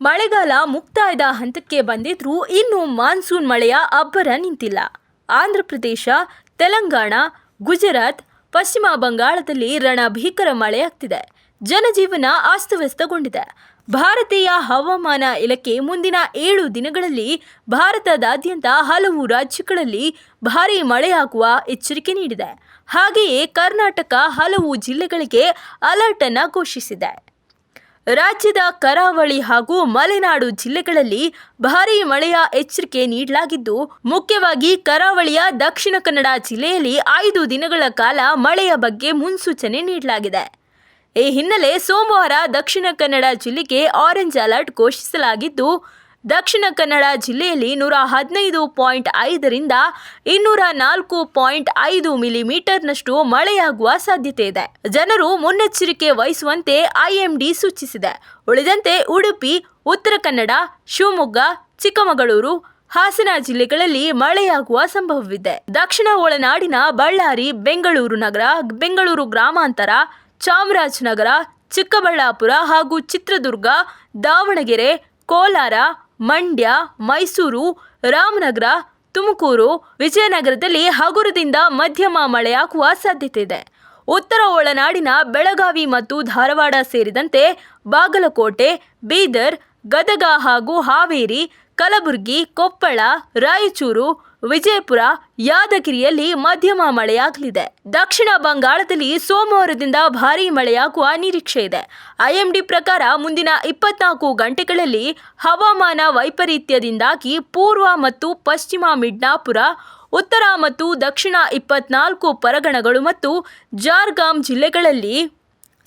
ಮಳೆಗಾಲ ಮುಕ್ತಾಯದ ಹಂತಕ್ಕೆ ಬಂದಿದ್ರೂ ಇನ್ನು ಮಾನ್ಸೂನ್ ಮಳೆಯ ಅಬ್ಬರ ನಿಂತಿಲ್ಲ. ಆಂಧ್ರಪ್ರದೇಶ, ತೆಲಂಗಾಣ, ಗುಜರಾತ್, ಪಶ್ಚಿಮ ಬಂಗಾಳದಲ್ಲಿ ರಣಭೀಕರ ಮಳೆಯಾಗ್ತಿದೆ. ಜನಜೀವನ ಅಸ್ತವ್ಯಸ್ತಗೊಂಡಿದೆ. ಭಾರತೀಯ ಹವಾಮಾನ ಇಲಾಖೆ ಮುಂದಿನ ಏಳು ದಿನಗಳಲ್ಲಿ ಭಾರತದಾದ್ಯಂತ ಹಲವು ರಾಜ್ಯಗಳಲ್ಲಿ ಭಾರೀ ಮಳೆಯಾಗುವ ಎಚ್ಚರಿಕೆ ನೀಡಿದೆ. ಹಾಗೆಯೇ ಕರ್ನಾಟಕ ಹಲವು ಜಿಲ್ಲೆಗಳಿಗೆ ಅಲರ್ಟ್ ಅನ್ನು ಘೋಷಿಸಿದೆ. ರಾಜ್ಯದ ಕರಾವಳಿ ಹಾಗೂ ಮಲೆನಾಡು ಜಿಲ್ಲೆಗಳಲ್ಲಿ ಭಾರೀ ಮಳೆಯ ಎಚ್ಚರಿಕೆ ನೀಡಲಾಗಿದ್ದು, ಮುಖ್ಯವಾಗಿ ಕರಾವಳಿಯ ದಕ್ಷಿಣ ಕನ್ನಡ ಜಿಲ್ಲೆಯಲ್ಲಿ ಐದು ದಿನಗಳ ಕಾಲ ಮಳೆಯ ಬಗ್ಗೆ ಮುನ್ಸೂಚನೆ ನೀಡಲಾಗಿದೆ. ಈ ಹಿನ್ನೆಲೆ ಸೋಮವಾರ ದಕ್ಷಿಣ ಕನ್ನಡ ಜಿಲ್ಲೆಗೆ ಆರೆಂಜ್ ಅಲರ್ಟ್ ಘೋಷಿಸಲಾಗಿದ್ದು ದಕ್ಷಿಣ ಕನ್ನಡ ಜಿಲ್ಲೆಯಲ್ಲಿ ನೂರ ಹದಿನೈದು ಪಾಯಿಂಟ್ ಐದರಿಂದ ಇನ್ನೂರ ನಾಲ್ಕು ಪಾಯಿಂಟ್ ಐದು ಮಿಲಿಮೀಟರ್ನಷ್ಟು ಮಳೆಯಾಗುವ ಸಾಧ್ಯತೆ ಇದೆ. ಜನರು ಮುನ್ನೆಚ್ಚರಿಕೆ ವಹಿಸುವಂತೆ ಐಎಂಡಿ ಸೂಚಿಸಿದೆ. ಉಳಿದಂತೆ ಉಡುಪಿ, ಉತ್ತರ ಕನ್ನಡ, ಶಿವಮೊಗ್ಗ, ಚಿಕ್ಕಮಗಳೂರು, ಹಾಸನ ಜಿಲ್ಲೆಗಳಲ್ಲಿ ಮಳೆಯಾಗುವ ಸಂಭವವಿದೆ. ದಕ್ಷಿಣ ಒಳನಾಡಿನ ಬಳ್ಳಾರಿ, ಬೆಂಗಳೂರು ನಗರ, ಬೆಂಗಳೂರು ಗ್ರಾಮಾಂತರ, ಚಾಮರಾಜನಗರ, ಚಿಕ್ಕಬಳ್ಳಾಪುರ ಹಾಗೂ ಚಿತ್ರದುರ್ಗ, ದಾವಣಗೆರೆ, ಕೋಲಾರ ಮಂಡ್ಯ, ಮೈಸೂರು, ರಾಮನಗರ, ತುಮಕೂರು, ವಿಜಯನಗರದಲ್ಲಿ ಹಗುರದಿಂದ ಮಧ್ಯಮ ಮಳೆಯಾಗುವ ಸಾಧ್ಯತೆ ಇದೆ. ಉತ್ತರ ಒಳನಾಡಿನ ಬೆಳಗಾವಿ ಮತ್ತು ಧಾರವಾಡ ಸೇರಿದಂತೆ ಬಾಗಲಕೋಟೆ, ಬೀದರ್ ಗದಗ ಹಾಗೂ ಹಾವೇರಿ, ಕಲಬುರಗಿ, ಕೊಪ್ಪಳ, ರಾಯಚೂರು, ವಿಜಯಪುರ, ಯಾದಗಿರಿಯಲ್ಲಿ ಮಧ್ಯಮ ಮಳೆಯಾಗಲಿದೆ. ದಕ್ಷಿಣ ಬಂಗಾಳದಲ್ಲಿ ಸೋಮವಾರದಿಂದ ಭಾರೀ ಮಳೆಯಾಗುವ ನಿರೀಕ್ಷೆ ಇದೆ. ಐಎಂಡಿ ಪ್ರಕಾರ ಮುಂದಿನ ಇಪ್ಪತ್ನಾಲ್ಕು ಗಂಟೆಗಳಲ್ಲಿ ಹವಾಮಾನ ವೈಪರೀತ್ಯದಿಂದಾಗಿ ಪೂರ್ವ ಮತ್ತು ಪಶ್ಚಿಮ ಮಿಡ್ನಾಪುರ, ಉತ್ತರ ಮತ್ತು ದಕ್ಷಿಣ ಇಪ್ಪತ್ನಾಲ್ಕು ಪರಗಣಗಳು ಮತ್ತು ಜಾರ್ಗಾಮ್ ಜಿಲ್ಲೆಗಳಲ್ಲಿ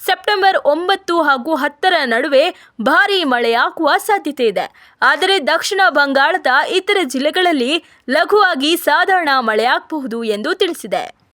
ಸೆಪ್ಟೆಂಬರ್ ಒಂಬತ್ತು ಹಾಗೂ ಹತ್ತರ ನಡುವೆ ಭಾರೀ ಮಳೆಯಾಗುವ ಸಾಧ್ಯತೆ ಇದೆ. ಆದರೆ ದಕ್ಷಿಣ ಬಂಗಾಳದ ಇತರ ಜಿಲ್ಲೆಗಳಲ್ಲಿ ಲಘುವಾಗಿ ಸಾಧಾರಣ ಮಳೆಯಾಗಬಹುದು ಎಂದು ತಿಳಿಸಿದೆ.